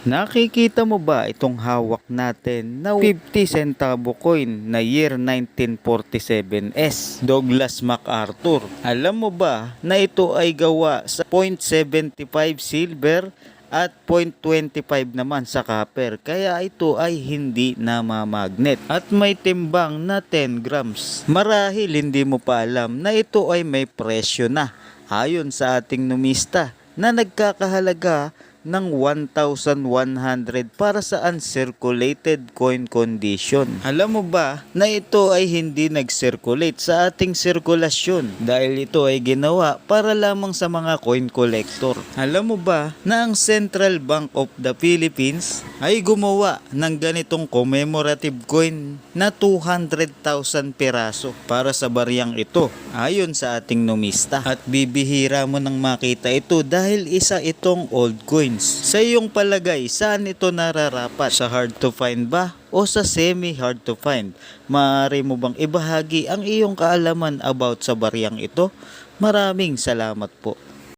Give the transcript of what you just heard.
Nakikita mo ba itong hawak natin na 50 centavo coin na year 1947S Douglas MacArthur? Alam mo ba na ito ay gawa sa 0.75 silver at 0.25 naman sa copper kaya ito ay hindi namamagnet at may timbang na 10 grams. Marahil hindi mo pa alam na ito ay may presyo na ayon sa ating numista na nagkakahalaga ng 1,100 para sa uncirculated coin condition. Alam mo ba na ito ay hindi nag-circulate sa ating sirkulasyon dahil ito ay ginawa para lamang sa mga coin collector. Alam mo ba na ang Central Bank of the Philippines ay gumawa ng ganitong commemorative coin na 200,000 peraso para sa bariyang ito ayon sa ating numista. At bibihira mo nang makita ito dahil isa itong old coins. Sa iyong palagay, saan ito nararapat? Sa hard to find ba? O sa semi hard to find? Maaari mo bang ibahagi ang iyong kaalaman about sa bariyang ito? Maraming salamat po.